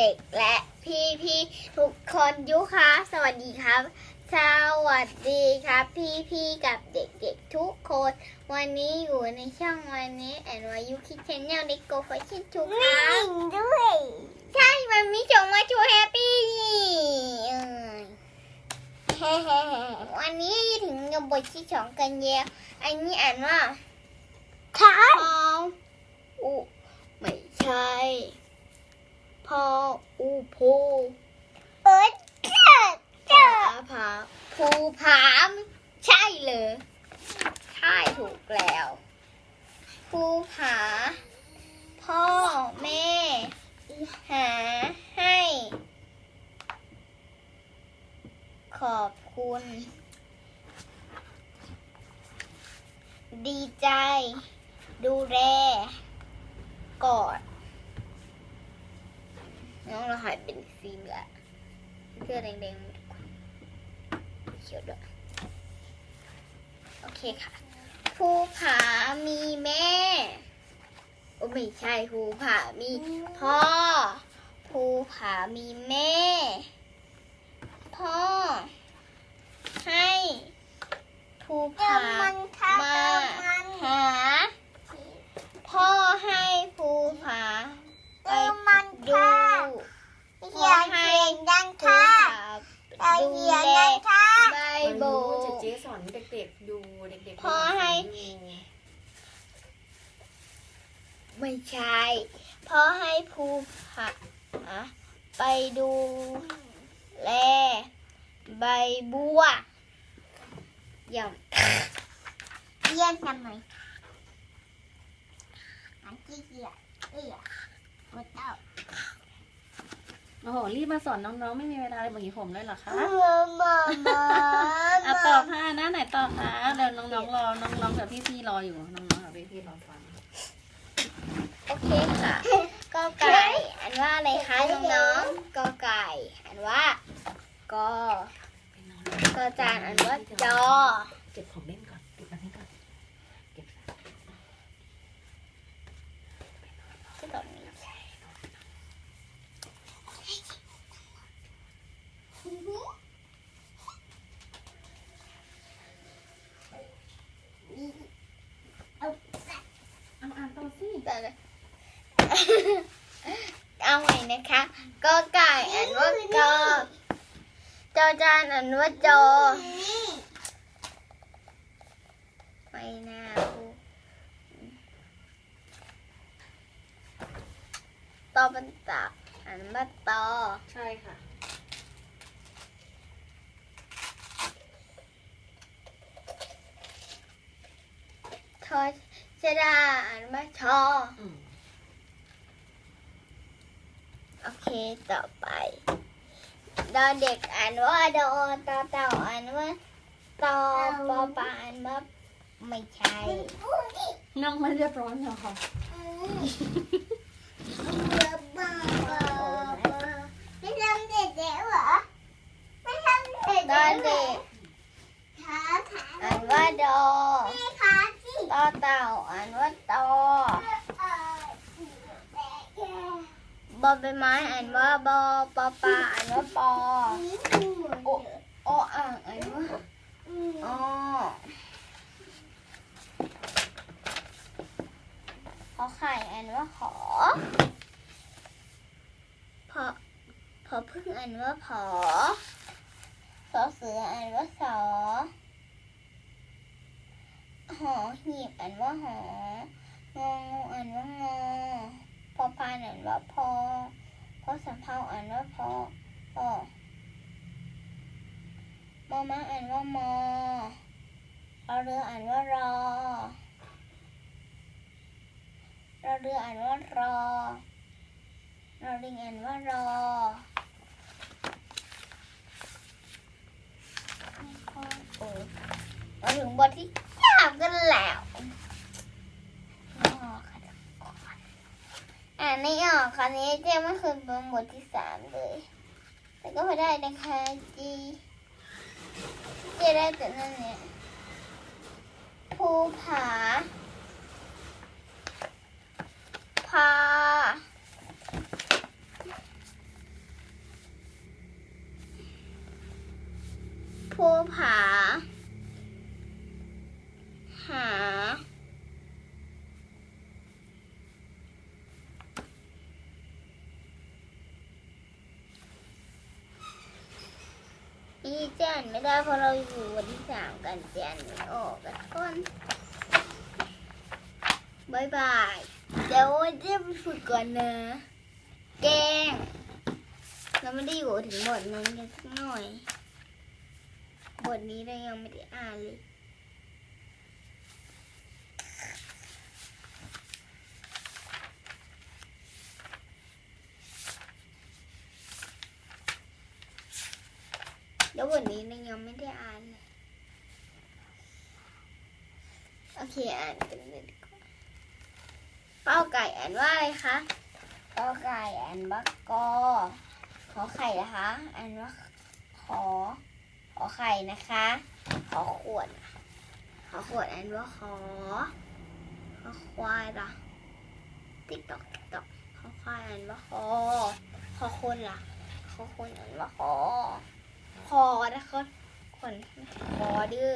ด็กๆและพี่ๆทุกคนยุค่ะสวัสดีครับ สวัสดีครับ พี่ๆกับเด็กๆทุกคน วันนี้อยู่ในช่องวันนี้แอนวายุคิดเชนแนลในโกฟชั่นทุกครับด้วย ใช่มันมีส่งมาชูแฮปปี้เออวันนี้ถึงกับบทที่สองกันแล้วอันนี้อ่านว่าขาพออุไม่ใช่ พออุภูเอิร์ดเจ้เจ้าผาภูผามใช่เลยใช่ถูกแล้วภูผา พ่อแม่ หาให้ ขอบคุณ ดีใจ ดูแลกอด น้องเราหายเป็นฟิล์มละเสื้อแดงๆเขียวด้วย โอเคค่ะภูผามีแม่ โอ้ไม่ใช่ภูผามีพ่อภูผามีแม่ พ่อ ให้ภูผามามหา พ่อให้ภูผา เออมันดูค่ะอย่าเขียนดังค่ะผาอย่าเขียนดังค่ะใบวันโบนี้จะเจ๊สอนเด็กๆดูเด็กๆพอให้ ไม่ใช่พอให้ภูผาไปดูแลใบบัวอย่างเยี่ยนทำไมอันที่เกียจเอีย มดแล้วโอ้โห รีบมาสอนน้องๆ ไม่มีเวลาหวีผมเลยเหรอคะ มามามาอะต่อค่ะหน้าไหนต่อคะเดี๋ยวน้องๆรอ น้องๆกับพี่ๆรออยู่ น้องๆกับพี่ๆรอฟัง โอเคค่ะ กอไก่ อันว่าอะไรคะน้องๆกอไก่ อันว่ากอไปนอนกอจานอันว่าจอ เก็บของเล่นก่อนเก็บอันนี้ก่อนเก็บ ที่ตรงนี้ เอาอ่านต่อสิ แต่เอาใหม่นะคะกอไก่อันว่ากอ จอจานอันว่าจอ ไม่น่าพูดตอเป็นตาอันว่าตอ ใช่ค่ะ ทอชดาอันว่าชอ อืม โอเค ต่อไป ดอเด็กอ่านว่าดอตอเต่าอ่านว่าตอปอปลาอ่านว่าไม่ใช่พูดดิน้องไม่เรียบร้อยเหรอคะบ้าบ้าบ้าไม่ทำเด็ดเด็ดเหรอไม่ทำเด็ดดอเด็กขาขาอ่านว่าดอไม่ขาสิตอเต่าอ่านว่าตอเออแตะแย่บอใบไม้อ่านว่าบอ ปอปลาอ่านว่าปอโอโออ่างอ่านว่าออขอไข่อ่านว่าขอพอพอพึ่งอ่านว่าผอสอเสืออ่านว่าสอหอหีบอ่านว่าหององูอ่านว่างอพอพานอ่านว่าพอ พอสำเภาอ่านว่าพอพอมอม้าอ่านว่ามอรอเรืออ่านว่ารอรอเรืออ่านว่ารอรอลิงอ่านว่ารอมาถึงบทที่ยากกันแล้ว อ่านไม่ออกคราวนี้เจ๊ไม่เคยเป็นบทที่สามเลย แต่ก็พอได้นะคะจีเจ๊ได้แต่นั่นเนี่ยภูผาพาภูผา นี้แจนไม่ได้เพราะเราอยู่วันที่สามกันแจนไม่ออกกันก่อนบายบายเดี๋ยวจะไปฝึกก่อนนะ แกงเราไม่ได้อยู่ถึงบทนั้นกันสักหน่อย บทนี้เรายังไม่ได้อ่านเลย แล้ววันนี้เรายังไม่ได้อ่านเลยโอเคอ่านกันเลยดีกว่าเป้าไก่อ่านว่าอะไรคะเป้าไก่อ่านว่ากอขอไข่นะคะอ่านว่าขอ ขอไข่นะคะ ขอขวด ขอขวดอ่านว่าขอ ขอควายล่ะติ๊กตอกติ๊กตอกขอควายอ่านว่าขอ ขอคนล่ะ ขอคนอ่านว่าขอ คอนะคะคนคอดื้อ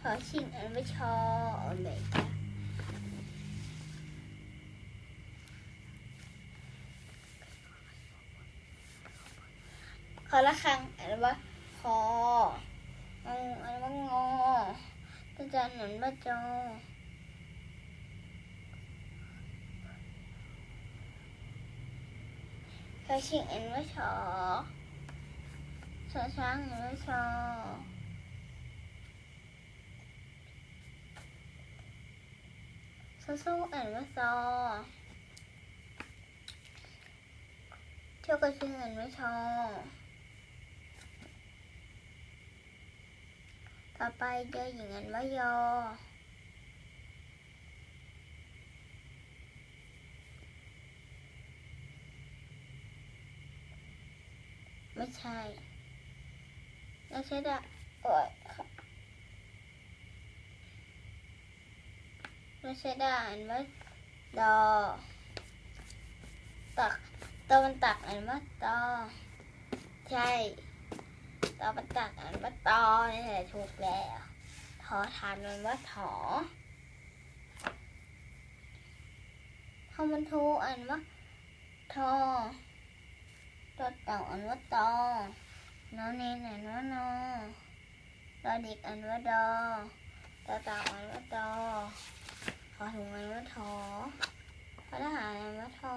ขอชิงอันไม่ชอเอาไหนจ้ะขอละครังอันว่าคออันว่างอตะจันหนุนว่าจอ ขอชิงเอันว่าชอชอช้างเอันว่าชอโซโซอันว่าซอเที่ยวกระชิงเอันว่าชอต่อไปเจอหญิงเอันว่ายอ ไม่ใช่ไม่ใช่ดะเออไม่ใช่ดาอันว่าดอตักตะวันตักอันว่าตอใช่ตะวันตักอันว่าตอนี่แหละถูกแล้วทอทานมันว่าถอทอมันทูอันว่าทอ ตอเต่าอันว่าตอนอเนนอันว่านอตอเด็กอันว่าดอตอเต่าอันว่าตอขอถุงอันว่าทอพระทหารอันว่าทอ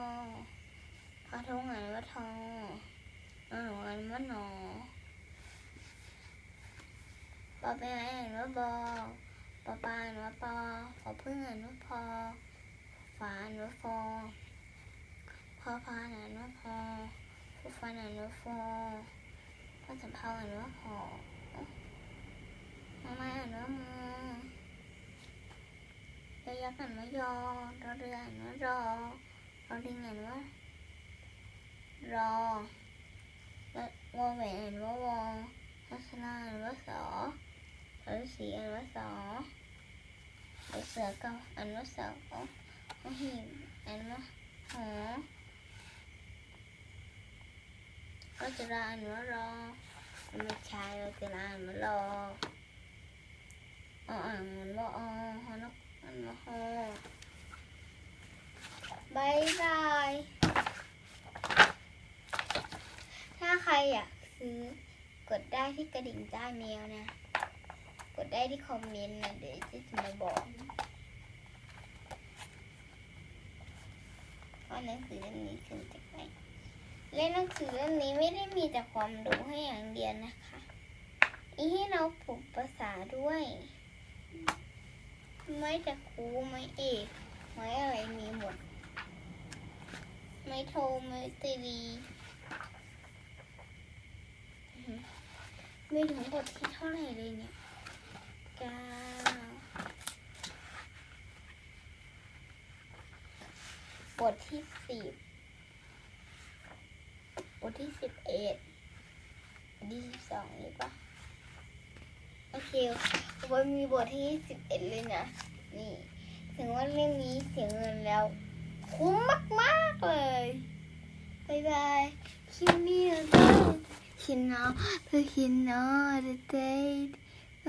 พระทงอันว่าทอนอหนูอันว่าหนอปอเป็นอันว่าบอปอปลาอันว่าปอขอพึ่งอันว่าพอฝาอันว่าฟอพอพานอันว่าพอ ผู้ฟันอ่านว่าฟอพ่อสำเภาอ่านว่าหอมามาอ่านว่ามือยอยักษ์อ่านว่ายอรอเรืออ่านว่ารอรอลิงอ่านว่ารอวอแหวนอ่านว่าวอลักษณะอ่านว่าสอฤาษีอ่านว่าสอเสือก็อ่านว่าเสอหิมอ่านว่าหอ ก็จะรานว่ารอไม่ใช่เราจะรานว่ารออ่างมันว่าอ๋อฮอนกมันว่าฮอบายบายถ้าใครอยากซื้อกดได้ที่กระดิ่งใต้แมวนะ กดได้ที่คอมเมนต์นะเดี๋ยวจะมาบอกว่าหนังสือเล่มนี้ซื้อจากไหน เล่นหนังสือเล่มนี้ไม่ได้มีแต่ความรู้ให้อย่างเดียวนะคะ อีให้เราฝึกภาษาด้วย ไม่แต่ครูไม่เอกไม่อะไรมีหมด ไม่โทรไม่ตีดีอื้อหือมีถึงบทที่เท่าไหร่เลยเนี่ยเก้าบทที่สิบ ที่สิบเอ็ดบทที่สิบสองนี่ปะโอเควันมีบทที่สิบเอ็ดเลยนะ นี่ ถึงว่าไม่มีเสียเงินแล้ว คุ้มมากๆเลยบายบายคิมมี่แล้วก็คินเนาะเพื่อคินเนาะเดทเดท